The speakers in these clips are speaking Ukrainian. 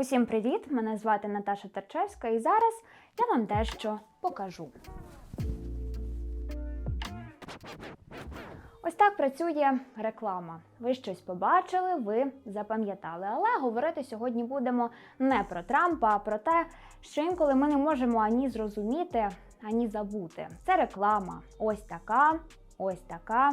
Усім привіт! Мене звати Наташа Тарчевська, і зараз я вам дещо покажу. Ось так працює реклама. Ви щось побачили, ви запам'ятали. Але говорити сьогодні будемо не про Трампа, а про те, що інколи ми не можемо ані зрозуміти, ані забути. Це реклама. Ось така, ось така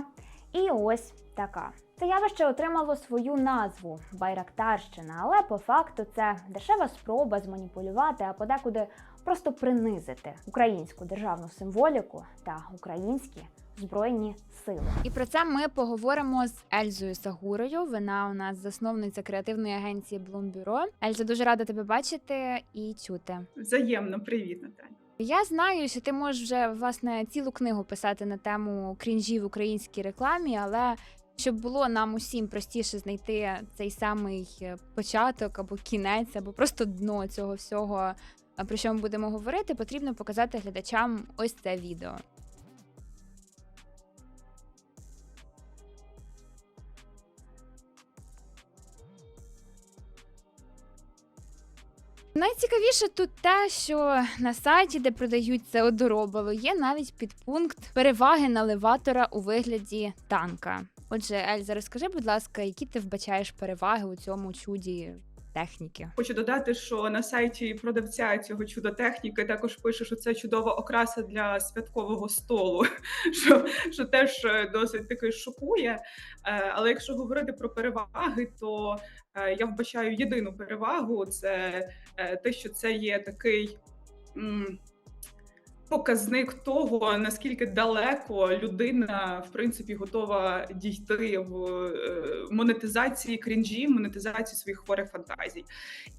і ось така. Це явище отримало свою назву Байрактарщина, але по факту це дешева спроба зманіпулювати, а подекуди просто принизити українську державну символіку та українські збройні сили. І про це ми поговоримо з Ельзою Сагурою. Вона у нас засновниця креативної агенції Bureau. Ельза, дуже рада тебе бачити і чути. Взаємно, привіт, Наталя. Я знаю, що ти можеш вже власне цілу книгу писати на тему крінжі в українській рекламі, але щоб було нам усім простіше знайти цей самий е, початок або кінець, або просто дно цього всього, е, про що ми будемо говорити, потрібно показати глядачам ось це відео. Найцікавіше тут те, що на сайті, де продають це одоробало, є навіть підпункт переваги наливатора у вигляді танка. Отже, Ельза, розкажи, будь ласка, які ти вбачаєш переваги у цьому чуді техніки? Хочу додати, що на сайті продавця цього чудо техніки також пише, що це чудова окраса для святкового столу, що, що теж е, досить таки шокує. Е, Але якщо говорити про переваги, то е, я вбачаю єдину перевагу: це те, що це є такий. Показник того, наскільки далеко людина в принципі готова дійти в е, монетизації крінжі, монетизації своїх хворих фантазій.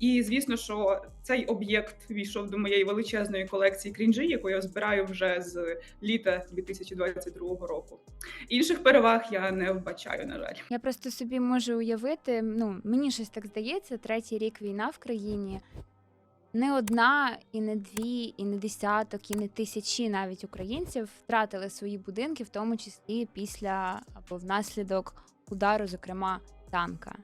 І звісно, що цей об'єкт війшов до моєї величезної колекції крінжі, яку я збираю вже з літа 2022 року. Інших переваг я не вбачаю, на жаль. Я просто собі можу уявити, ну мені щось так здається, третій рік війна в країні. Не одна, і не дві, і не десяток, і не тисячі навіть українців втратили свої будинки, в тому числі після або внаслідок удару, зокрема танка.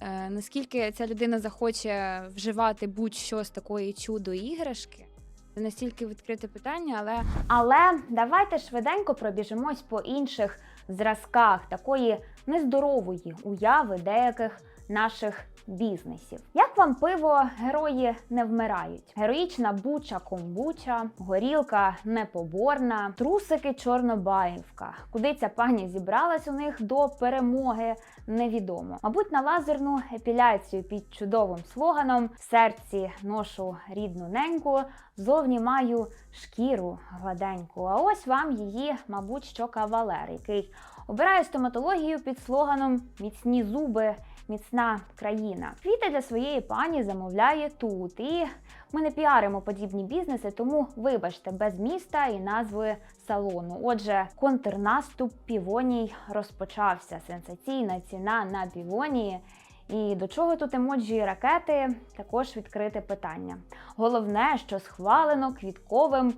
Е, наскільки ця людина захоче вживати будь-що з такої чудо іграшки, це настільки відкрите питання, але Але давайте швиденько пробіжимось по інших зразках такої нездорової уяви деяких наших бізнесів. Як вам пиво герої не вмирають? Героїчна буча комбуча, горілка непоборна, трусики чорнобаївка. Куди ця пані зібралась у них до перемоги? Невідомо. Мабуть, на лазерну епіляцію під чудовим слоганом в серці ношу рідну неньку, зовні маю шкіру гладеньку. А ось вам її, мабуть, що кавалер, який обирає стоматологію під слоганом Міцні зуби, міцна країна. Квіти для своєї пані замовляє тут. І ми не піаримо подібні бізнеси, тому вибачте, без міста і назви салону. Отже, контрнаступ півоній розпочався. Сенсаційна ціна на півонії. І до чого тут емоджі ракети, також відкрите питання. Головне, що схвалено квітковим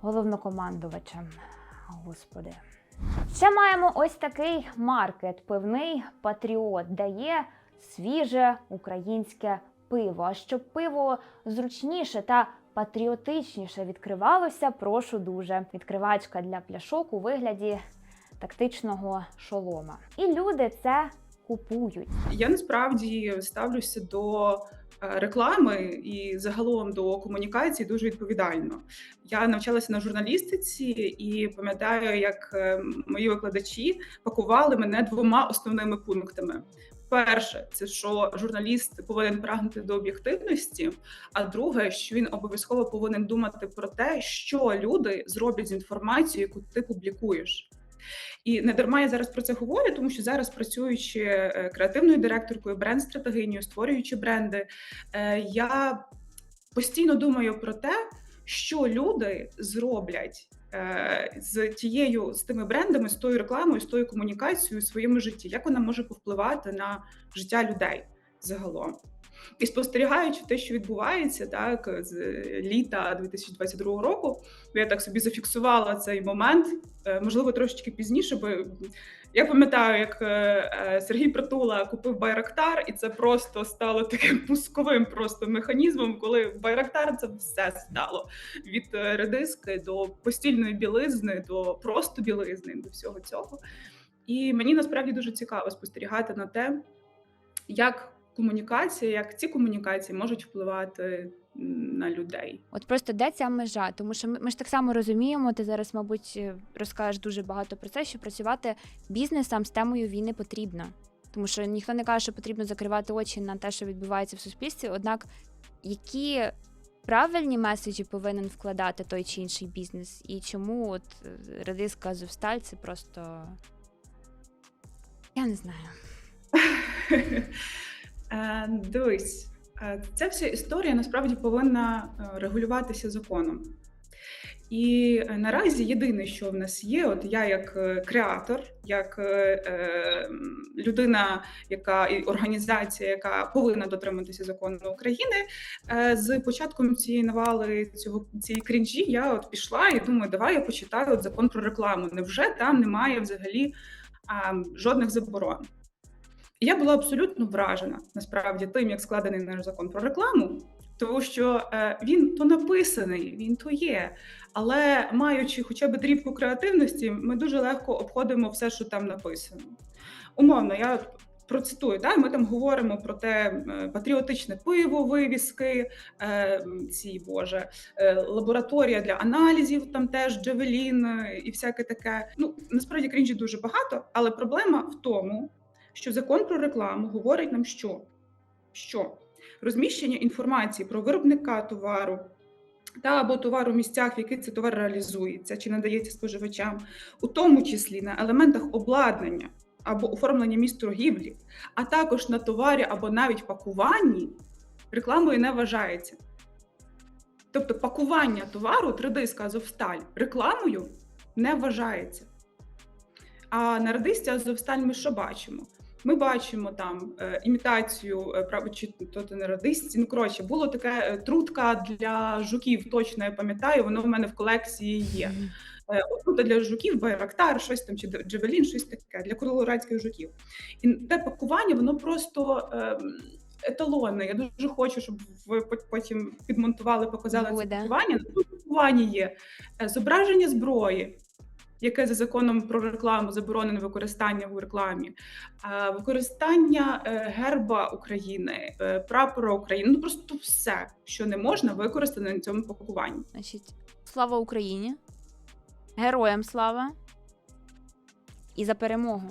головнокомандувачем. Господи. Ще маємо ось такий маркет, пивний патріот, дає свіже українське пиво. А щоб пиво зручніше та патріотичніше відкривалося, прошу дуже. Відкривачка для пляшок у вигляді тактичного шолома. І люди це купують. Я насправді ставлюся до реклами і загалом до комунікації дуже відповідально. Я навчалася на журналістиці і пам'ятаю, як е, мої викладачі пакували мене двома основними пунктами. Перше, це що журналіст повинен прагнути до об'єктивності. А друге, що він обов'язково повинен думати про те, що люди зроблять з інформацією, яку ти публікуєш. І не дарма я зараз про це говорю, тому що зараз працюючи е, креативною директоркою, бренд-стратегинею, створюючи бренди, е, я постійно думаю про те, що люди зроблять е, з тією з тими брендами, з тою рекламою, з тою комунікацією у своєму житті, як вона може повпливати на життя людей загалом. І спостерігаючи те, що відбувається, так з літа 2022 року, я так собі зафіксувала цей момент, е, можливо, трошечки пізніше, бо я пам'ятаю, як е, е, Сергій Притула купив Байрактар, і це просто стало таким пусковим просто механізмом, коли Байрактар це все стало від редиски до постільної білизни, до просто білизни, до всього цього. І мені насправді дуже цікаво спостерігати на те, як комунікація, як ці комунікації можуть впливати на людей. От просто де ця межа? Тому що ми, ми ж так само розуміємо, ти зараз, мабуть, е, розкажеш дуже багато про це, що працювати бізнесом з темою війни потрібно. Тому що ніхто не каже, що потрібно закривати очі на те, що відбувається в суспільстві. Однак, які правильні меседжі повинен вкладати той чи інший бізнес, і чому от е, редиска Азовсталь це просто. Я не знаю. Е, Дивись, е, ця вся історія насправді повинна е, регулюватися законом. І е, наразі єдине, що в нас є, от я як е, креатор, як е, е, людина, яка організація, яка повинна дотриматися закону України, е, з початком цієї навали цього цієї крінжі, я от пішла і думаю, давай я почитаю от закон про рекламу. Невже там немає взагалі а, жодних заборон? Я була абсолютно вражена насправді тим, як складений наш закон про рекламу, тому що е, він то написаний, він то є. Але маючи хоча б дрібку креативності, ми дуже легко обходимо все, що там написано. Умовно, я процитую, да, ми там говоримо про те патріотичне пиво, вивіски, е, ці боже, е, лабораторія для аналізів, там теж Джавелін е, і всяке таке. Ну насправді крінжі дуже багато, але проблема в тому, що закон про рекламу говорить нам, що, що розміщення інформації про виробника товару та або товару в місцях, в яких цей товар реалізується чи надається споживачам, у тому числі на елементах обладнання або оформлення місць торгівлі, а також на товарі або навіть пакуванні, рекламою не вважається. Тобто пакування товару 3D Азовсталь рекламою не вважається. А на радисті Азовсталь ми що бачимо? Ми бачимо там е, імітацію е, право чи то то не радисті. Ну коротше, було таке е, трутка для жуків. Точно я пам'ятаю, воно в мене в колекції є. Отрута для жуків, байрактар, щось там чи джевелін, щось таке для колорадських жуків. І те пакування, воно просто. ем, Еталонне. Я дуже хочу, щоб ви потім підмонтували, показали це пакування. На тому пакуванні є зображення зброї, яке за законом про рекламу заборонено використання в рекламі, а, використання е, герба України, е, прапора України. Ну просто все, що не можна використати на цьому пакуванні. Значить, слава Україні, героям слава і за перемогу.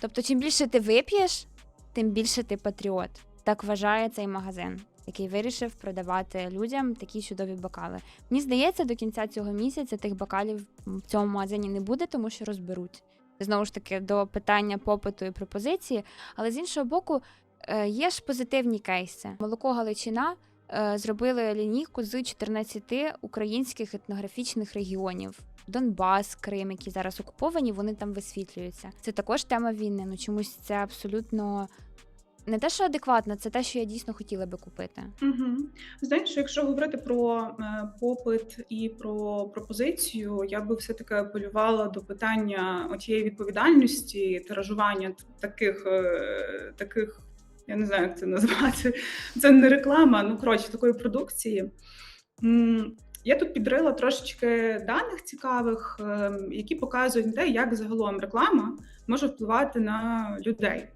Тобто, чим більше ти вип'єш, тим більше ти патріот. Так вважає цей магазин, який вирішив продавати людям такі чудові бокали. Мені здається, до кінця цього місяця тих бокалів в цьому магазині не буде, тому що розберуть. Знову ж таки, до питання попиту і пропозиції. Але з іншого боку, е, є ж позитивні кейси. Молоко Галичина е, зробили лінійку з 14 українських етнографічних регіонів. Донбас, Крим, які зараз окуповані, вони там висвітлюються. Це також тема війни. Ну чомусь це абсолютно не те, що адекватно, це те, що я дійсно хотіла би купити. Угу. Знаєш, якщо говорити про е, попит і про пропозицію, я би все таки апелювала до питання тієї відповідальності, тиражування таких, е, таких, я не знаю, як це назвати. Це не реклама, ну коротше, такої продукції. Я тут підрила трошечки даних цікавих, е, які показують те, як загалом реклама може впливати на людей.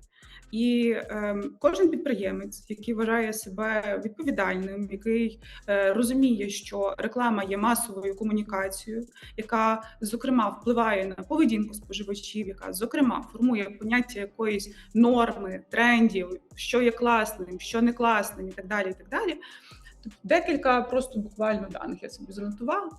І ем, кожен підприємець, який вважає себе відповідальним, який е, розуміє, що реклама є масовою комунікацією, яка зокрема впливає на поведінку споживачів, яка зокрема формує поняття якоїсь норми, трендів, що є класним, що не класним, і так далі. І так далі. Тут декілька просто буквально даних я собі занотувала.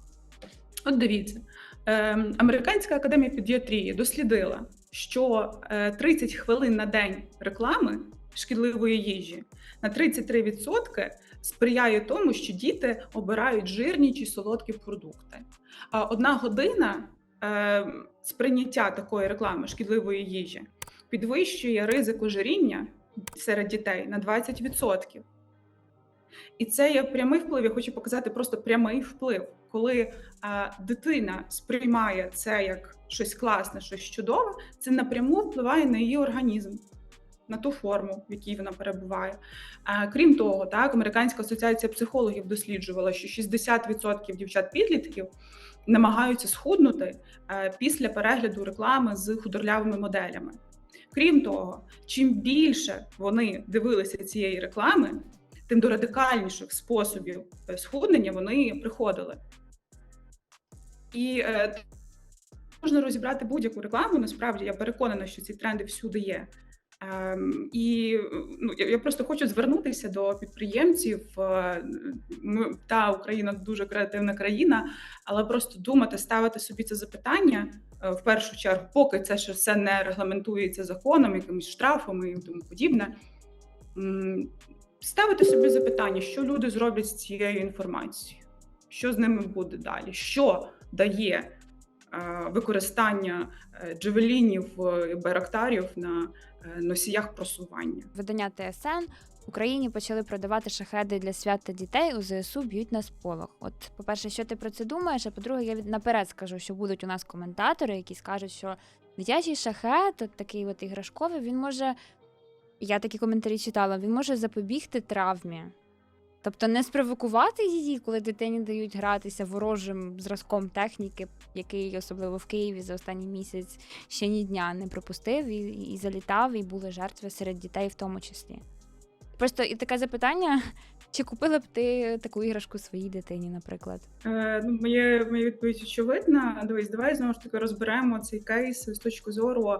От дивіться, ем, Американська академія педіатрії дослідила, що е, 30 хвилин на день реклами шкідливої їжі на 33% сприяє тому, що діти обирають жирні чи солодкі продукти. А одна година е, сприйняття такої реклами шкідливої їжі підвищує ризик ожиріння серед дітей на 20%. І це є прямий вплив. Я хочу показати просто прямий вплив, коли е, дитина сприймає це як щось класне, щось чудове, це напряму впливає на її організм, на ту форму, в якій вона перебуває. Е, крім того, так Американська асоціація психологів досліджувала, що 60% дівчат-підлітків намагаються схуднути е, після перегляду реклами з худорлявими моделями. Крім того, чим більше вони дивилися цієї реклами, тим до радикальніших способів е, схуднення вони приходили. І е, можна розібрати будь-яку рекламу. Насправді я переконана, що ці тренди всюди є. Ем, і ну, я, просто хочу звернутися до підприємців. Е, Ми та Україна дуже креативна країна, але просто думати, ставити собі це запитання е, в першу чергу, поки це ще все не регламентується законом, якимись штрафами і тому подібне. Ставити собі запитання, що люди зроблять з цією інформацією, що з ними буде далі, що дає е, використання е, джевелінів е, і байрактарів на е, носіях просування. Видання ТСН в Україні почали продавати шахеди для свят та дітей у ЗСУ б'ють на сполох. От, по-перше, що ти про це думаєш? А по-друге, я наперед скажу, що будуть у нас коментатори, які скажуть, що дитячий шахет, от такий от іграшковий, він може. Я такі коментарі читала, він може запобігти травмі. Тобто не спровокувати її, коли дитині дають гратися ворожим зразком техніки, який особливо в Києві за останній місяць ще ні дня не пропустив і, і залітав, і були жертви серед дітей в тому числі. Просто і таке запитання: чи купила б ти таку іграшку своїй дитині, наприклад? Е, ну, моє, моя відповідь очевидна. Дивись, давай знову ж таки розберемо цей кейс з точки зору,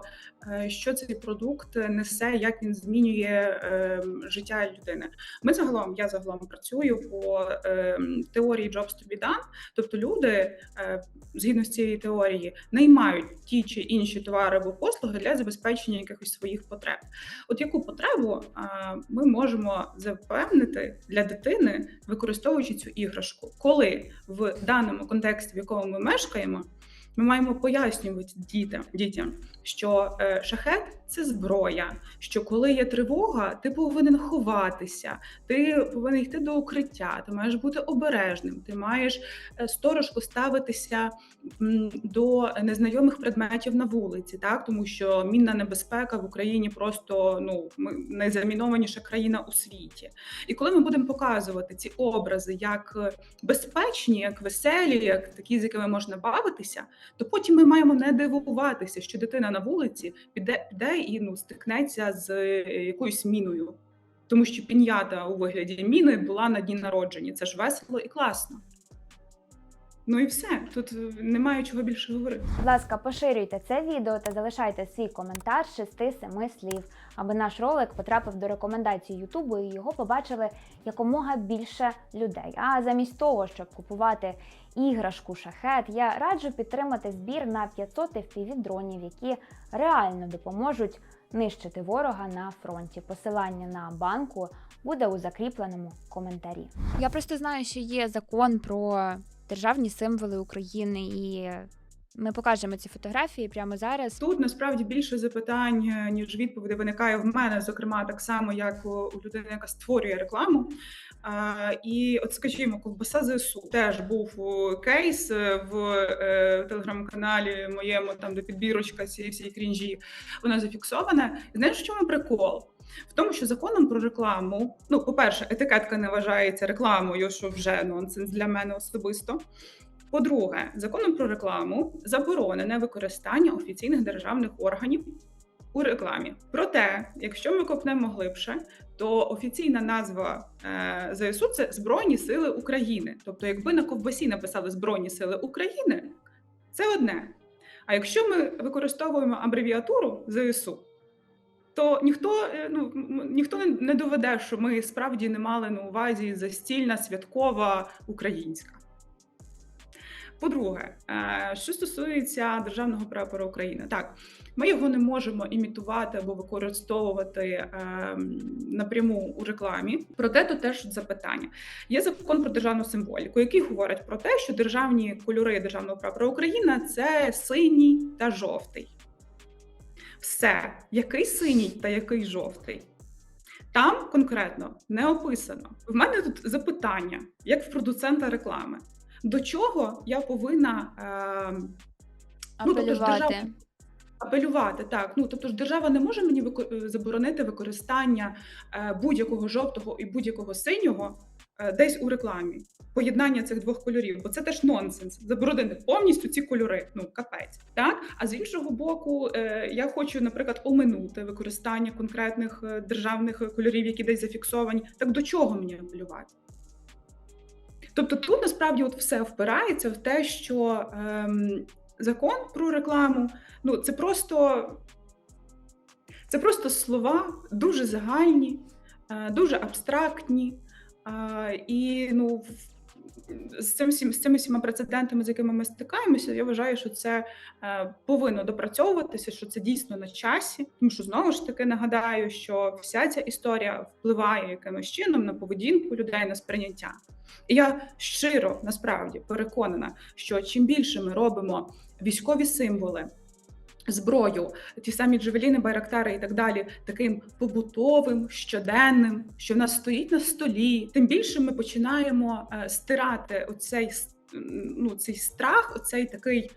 е, що цей продукт несе, як він змінює е, життя людини. Ми загалом, я загалом працюю по е, теорії jobs to be done, тобто люди, е, згідно з цієї теорії, наймають ті чи інші товари або послуги для забезпечення якихось своїх потреб. От яку потребу е, ми можемо запевнити для дитини, використовуючи цю іграшку, коли в даному контексті, в якому ми мешкаємо, ми маємо пояснювати дітям, дітям що е, шахет це зброя. Що коли є тривога, ти повинен ховатися, ти повинен йти до укриття, ти маєш бути обережним, ти маєш е, сторожко ставитися до незнайомих предметів на вулиці, так тому що мінна небезпека в Україні просто ну найзамінованіша країна у світі. І коли ми будемо показувати ці образи як е, безпечні, як веселі, як такі, з якими можна бавитися, то потім ми маємо не дивуватися, що дитина на вулиці піде, піде і ну стикнеться з е, якоюсь міною, тому що пінята у вигляді міни була на дні народження. Це ж весело і класно. Ну і все. Тут е, немає чого більше говорити. Будь ласка, поширюйте це відео та залишайте свій коментар з 6-7 слів, аби наш ролик потрапив до рекомендацій Ютубу і його побачили якомога більше людей. А замість того, щоб купувати іграшку шахет, я раджу підтримати збір на 500 fpv дронів, які реально допоможуть нищити ворога на фронті. Посилання на банку буде у закріпленому коментарі. Я просто знаю, що є закон про державні символи України, і ми покажемо ці фотографії прямо зараз. Тут насправді більше запитань ніж відповідей виникає в мене, зокрема, так само як у людини, яка створює рекламу. І от, скажімо, ковбаса ЗСУ теж був кейс в е, телеграм-каналі моєму, там де підбірочка цієї всієї крінжі, вона зафіксована. Знаєш, в чому прикол? В тому, що законом про рекламу, ну, по-перше, етикетка не вважається рекламою, що вже нонсенс для мене особисто. По-друге, законом про рекламу заборонене використання офіційних державних органів у рекламі. Проте, якщо ми копнемо глибше, то офіційна назва е, ЗСУ це Збройні Сили України. Тобто, якби на ковбасі написали Збройні Сили України, це одне. А якщо ми використовуємо абревіатуру ЗСУ, то ніхто е, ну ніхто не- доведе, що ми справді не мали на увазі застільна святкова українська. По-друге, е, що стосується державного прапора України, так ми його не можемо імітувати або використовувати е, напряму у рекламі. Проте тут теж запитання. Є закон про державну символіку, який говорить про те, що державні кольори державного прапора України це синій та жовтий. Все, який синій та який жовтий. Там конкретно не описано. В мене тут запитання, як в продуцента реклами. До чого я повинна е, Ну, тобто ж держава- апелювати? Так, ну тобто ж держава не може мені е, заборонити використання е, будь-якого жовтого і будь-якого синього десь у рекламі. Поєднання цих двох кольорів, бо це теж нонсенс. Заборонити повністю ці кольори. Ну капець. Так а з іншого боку, е, я хочу, наприклад, оминути використання конкретних е, державних кольорів, які десь зафіксовані. Так до чого мені апелювати? Тобто тут насправді от все впирається в те, що ем, закон про рекламу ну це просто, це просто слова дуже загальні, е, дуже абстрактні. І ну, з цим з цими всіма прецедентами, з якими ми стикаємося, я вважаю, що це е, повинно допрацьовуватися, що це дійсно на часі. Тому що знову ж таки нагадаю, що вся ця історія впливає якимось чином на поведінку людей, на сприйняття. І я щиро насправді переконана, що чим більше ми робимо військові символи. Зброю, ті самі джевеліни, байрактари і так далі, таким побутовим, щоденним, що в нас стоїть на столі, тим більше ми починаємо е, стирати оцей ну, цей страх, оцей такий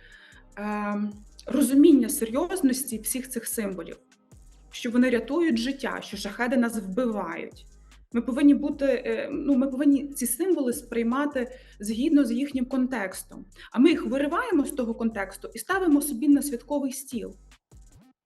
е, розуміння серйозності всіх цих символів, що вони рятують життя, що шахеди нас вбивають. Ми повинні бути, е, ну ми повинні ці символи сприймати згідно з їхнім контекстом. А ми їх вириваємо з того контексту і ставимо собі на святковий стіл.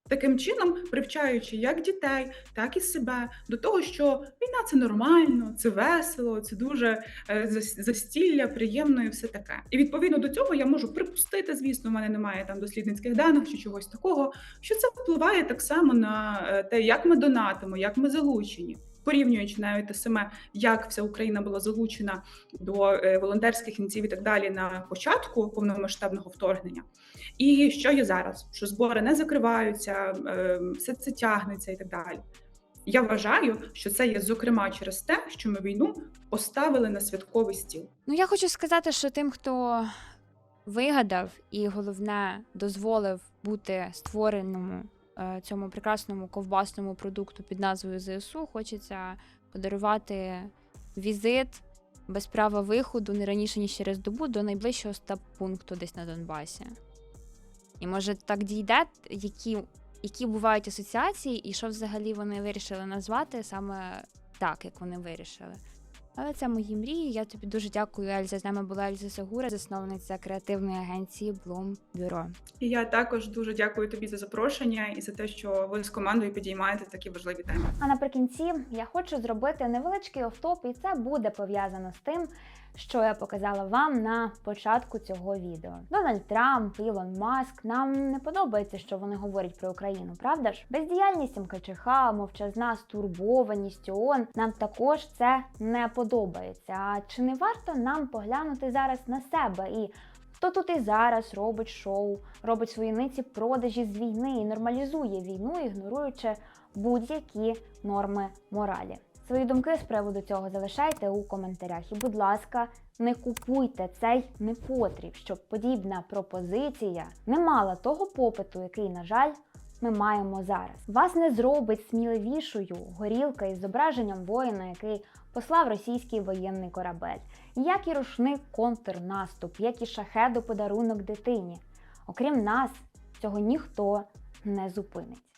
Таким чином, привчаючи як дітей, так і себе до того, що війна це нормально, це весело, це дуже е, застілля, приємно і все таке. І відповідно до цього я можу припустити, звісно, в мене немає там дослідницьких даних чи чогось такого, що це впливає так само на е, те, як ми донатимо, як ми залучені. Порівнюючи навіть те саме, як вся Україна була залучена до е, волонтерських ініціатив і так далі на початку повномасштабного вторгнення, і що є зараз, що збори не закриваються, е, все це тягнеться і так далі. Я вважаю, що це є зокрема через те, що ми війну поставили на святковий стіл. Ну, я хочу сказати, що тим, хто вигадав і головне дозволив бути створеному цьому прекрасному ковбасному продукту під назвою ЗСУ, хочеться подарувати візит без права виходу не раніше ніж через добу до найближчого стаб-пункту десь на Донбасі. І може так дійде, які, які бувають асоціації, і що взагалі вони вирішили назвати саме так, як вони вирішили. Але це мої мрії. Я тобі дуже дякую, Ельза. З нами була Ельза Сагура, засновниця креативної агенції Bloom Bureau. І я також дуже дякую тобі за запрошення і за те, що ви з командою підіймаєте такі важливі теми. А наприкінці я хочу зробити невеличкий офтоп, і це буде пов'язано з тим, що я показала вам на початку цього відео. Дональд Трамп, Ілон Маск. Нам не подобається, що вони говорять про Україну, правда ж? Бездіяльність МКЧХ, мовчазна стурбованість ООН, нам також це не подобається. А чи не варто нам поглянути зараз на себе і Хто тут і зараз робить шоу, робить свої ниці продажі з війни і нормалізує війну, ігноруючи будь-які норми моралі. Свої думки з приводу цього залишайте у коментарях. І, будь ласка, не купуйте цей непотріб, щоб подібна пропозиція не мала того попиту, який, на жаль, ми маємо зараз. Вас не зробить сміливішою горілка із зображенням воїна, який послав російський воєнний корабель, як і рушник контрнаступ, як і шахеду подарунок дитині. Окрім нас, цього ніхто не зупинить.